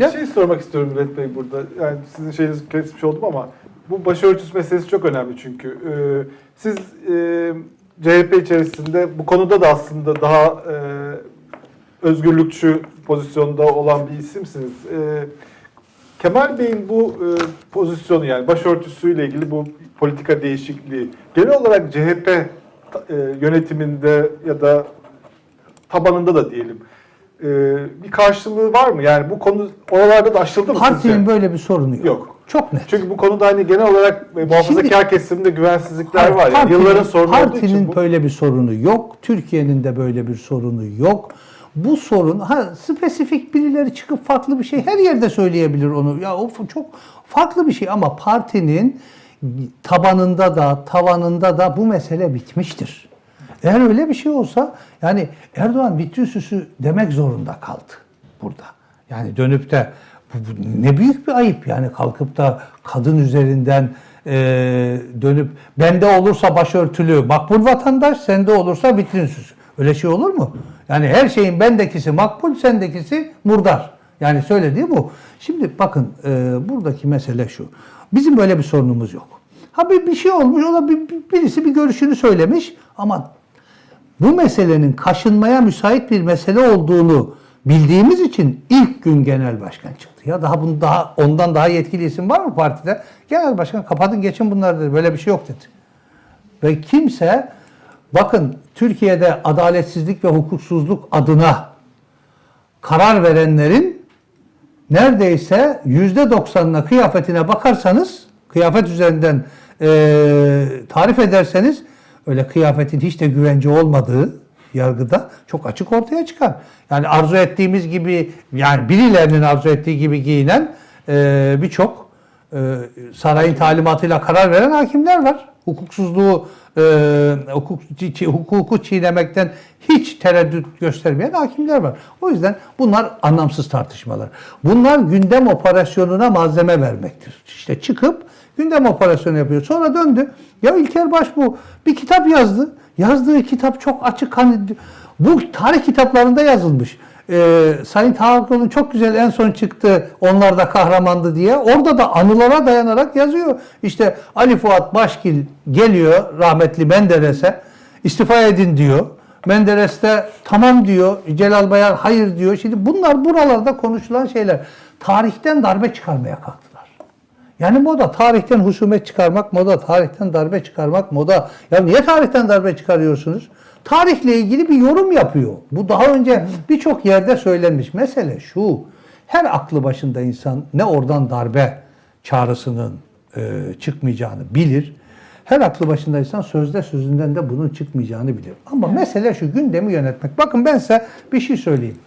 Bir şey sormak istiyorum Müret Bey burada. Yani sizin şeyinizi kesmiş oldum ama bu başörtüsü meselesi çok önemli çünkü. Ee, siz e, CHP içerisinde bu konuda da aslında daha e, özgürlükçü pozisyonda olan bir isimsiniz. Ee, Kemal Bey'in bu e, pozisyonu yani başörtüsüyle ilgili bu politika değişikliği genel olarak CHP e, yönetiminde ya da tabanında da diyelim e, bir karşılığı var mı? Yani bu konu oralarda da aşıldı mı Partinin sizce? böyle bir sorunu yok. Yok. Çok net. Çünkü bu konuda hani genel olarak e, muhafazakar kesimde güvensizlikler Hayır, var. Yani partinin- yılların sorunu Partinin bu... böyle bir sorunu yok. Türkiye'nin de böyle bir sorunu yok. Bu sorun ha spesifik birileri çıkıp farklı bir şey her yerde söyleyebilir onu. Ya o çok farklı bir şey ama partinin tabanında da tavanında da bu mesele bitmiştir. Eğer öyle bir şey olsa yani Erdoğan vitrin süsü demek zorunda kaldı burada. Yani dönüp de bu, bu ne büyük bir ayıp yani kalkıp da kadın üzerinden e, dönüp bende olursa başörtülü makbul vatandaş, sende olursa vitrin süsü. Öyle şey olur mu? Yani her şeyin bendekisi makbul, sendekisi murdar. Yani söylediği bu. Şimdi bakın e, buradaki mesele şu. Bizim böyle bir sorunumuz yok. Ha bir, bir şey olmuş, o da bir- birisi bir görüşünü söylemiş ama bu meselenin kaşınmaya müsait bir mesele olduğunu bildiğimiz için ilk gün genel başkan çıktı. Ya daha bunu daha ondan daha yetkili isim var mı partide? Genel başkan kapatın geçin bunları dedi. Böyle bir şey yok dedi. Ve kimse bakın Türkiye'de adaletsizlik ve hukuksuzluk adına karar verenlerin neredeyse yüzde doksanına kıyafetine bakarsanız, kıyafet üzerinden e, tarif ederseniz öyle kıyafetin hiç de güvence olmadığı yargıda çok açık ortaya çıkar. Yani arzu ettiğimiz gibi, yani birilerinin arzu ettiği gibi giyinen e, birçok e, sarayın talimatıyla karar veren hakimler var. Hukuksuzluğu, e, hukuk, hukuku çiğnemekten hiç tereddüt göstermeyen hakimler var. O yüzden bunlar anlamsız tartışmalar. Bunlar gündem operasyonuna malzeme vermektir. İşte çıkıp gündem operasyonu yapıyor. Sonra döndü. Ya İlker Baş bu bir kitap yazdı. Yazdığı kitap çok açık. Hani bu tarih kitaplarında yazılmış. Ee, Sayın Tahakkül'ün çok güzel en son çıktı onlar da kahramandı diye. Orada da anılara dayanarak yazıyor. İşte Ali Fuat Başkil geliyor rahmetli Menderes'e istifa edin diyor. Menderes de tamam diyor. Celal Bayar hayır diyor. Şimdi bunlar buralarda konuşulan şeyler. Tarihten darbe çıkarmaya kalktılar. Yani moda tarihten husumet çıkarmak, moda tarihten darbe çıkarmak, moda. Ya niye tarihten darbe çıkarıyorsunuz? Tarihle ilgili bir yorum yapıyor. Bu daha önce birçok yerde söylenmiş. Mesele şu. Her aklı başında insan ne oradan darbe çağrısının e, çıkmayacağını bilir. Her aklı başında insan sözde sözünden de bunun çıkmayacağını bilir. Ama mesele şu gündemi yönetmek. Bakın ben size bir şey söyleyeyim.